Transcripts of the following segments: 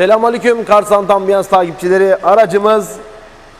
Selamünaleyküm Karsan Ambiyans takipçileri. Aracımız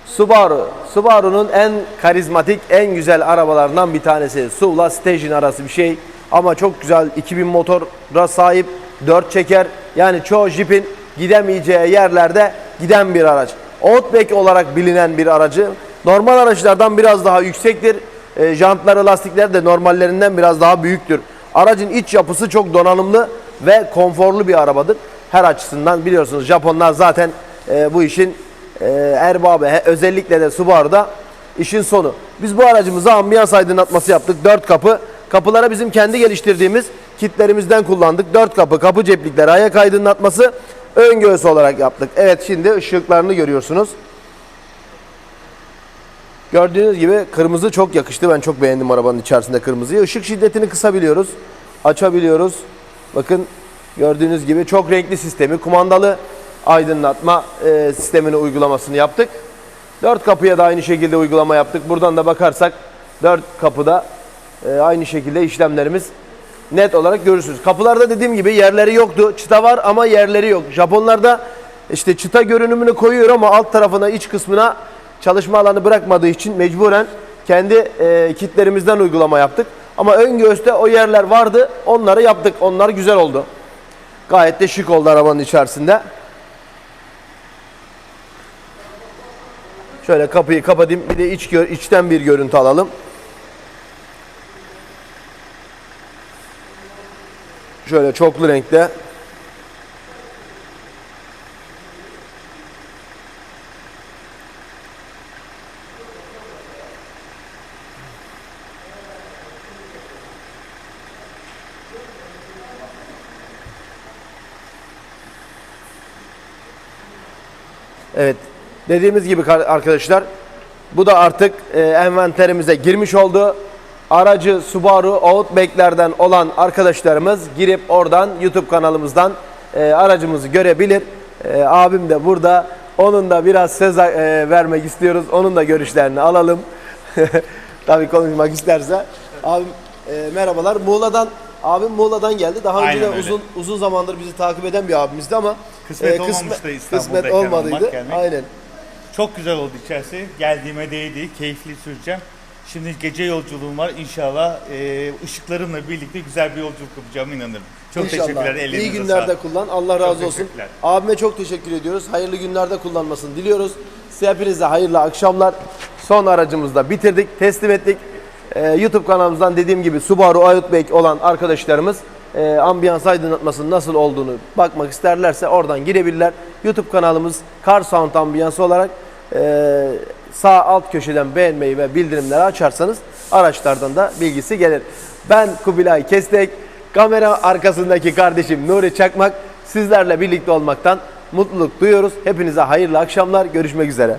Subaru. Subaru'nun en karizmatik, en güzel arabalarından bir tanesi. SUV'la station arası bir şey. Ama çok güzel 2000 motora sahip, 4 çeker. Yani çoğu Jeep'in gidemeyeceği yerlerde giden bir araç. Outback olarak bilinen bir aracı. Normal araçlardan biraz daha yüksektir. E, jantları, lastikleri de normallerinden biraz daha büyüktür. Aracın iç yapısı çok donanımlı ve konforlu bir arabadır. Her açısından biliyorsunuz Japonlar zaten e, bu işin e, erbabı. Özellikle de Subaru'da işin sonu. Biz bu aracımıza ambiyans aydınlatması yaptık. Dört kapı. Kapılara bizim kendi geliştirdiğimiz kitlerimizden kullandık. Dört kapı, kapı ceplikleri, ayak aydınlatması ön göğüs olarak yaptık. Evet şimdi ışıklarını görüyorsunuz. Gördüğünüz gibi kırmızı çok yakıştı. Ben çok beğendim arabanın içerisinde kırmızıyı. Işık şiddetini kısabiliyoruz. Açabiliyoruz. Bakın gördüğünüz gibi çok renkli sistemi, kumandalı aydınlatma e, sistemini uygulamasını yaptık. Dört kapıya da aynı şekilde uygulama yaptık. Buradan da bakarsak dört kapıda e, aynı şekilde işlemlerimiz net olarak görürsünüz. Kapılarda dediğim gibi yerleri yoktu. Çıta var ama yerleri yok. Japonlarda işte çıta görünümünü koyuyor ama alt tarafına iç kısmına çalışma alanı bırakmadığı için mecburen kendi e, kitlerimizden uygulama yaptık. Ama ön göğüste o yerler vardı. Onları yaptık. Onlar güzel oldu. Gayet de şık oldu arabanın içerisinde. Şöyle kapıyı kapatayım. Bir de iç içten bir görüntü alalım. Şöyle çoklu renkte. Evet. Dediğimiz gibi arkadaşlar bu da artık e, envanterimize girmiş oldu. Aracı Subaru Outback'lerden olan arkadaşlarımız girip oradan YouTube kanalımızdan e, aracımızı görebilir. E, abim de burada. Onun da biraz söz e, vermek istiyoruz. Onun da görüşlerini alalım. Tabii konuşmak isterse. Abim e, merhabalar. Muğla'dan abim Muğla'dan geldi. Daha önce Aynen de öyle. uzun uzun zamandır bizi takip eden bir abimizdi ama Kısmet olmamıştı İstanbul'dayken kısmet olmadıydı. olmak yani. Aynen. Çok güzel oldu içerisi. Geldiğime değdi. Keyifli süreceğim. Şimdi gece yolculuğum var. İnşallah e, ışıklarımla birlikte güzel bir yolculuk yapacağım inanırım. Çok İnşallah. teşekkürler. Ellerinize İyi günlerde sağlık. kullan. Allah razı olsun. teşekkürler. Abime çok teşekkür ediyoruz. Hayırlı günlerde kullanmasını diliyoruz. Size hepinize hayırlı akşamlar. Son aracımızda bitirdik, teslim ettik. Ee, YouTube kanalımızdan dediğim gibi Subaru Outback olan arkadaşlarımız e, ambiyans aydınlatmasının nasıl olduğunu bakmak isterlerse oradan girebilirler. YouTube kanalımız Car Sound Ambiyans olarak e, sağ alt köşeden beğenmeyi ve bildirimleri açarsanız araçlardan da bilgisi gelir. Ben Kubilay Kestek, kamera arkasındaki kardeşim Nuri Çakmak sizlerle birlikte olmaktan mutluluk duyuyoruz. Hepinize hayırlı akşamlar. Görüşmek üzere.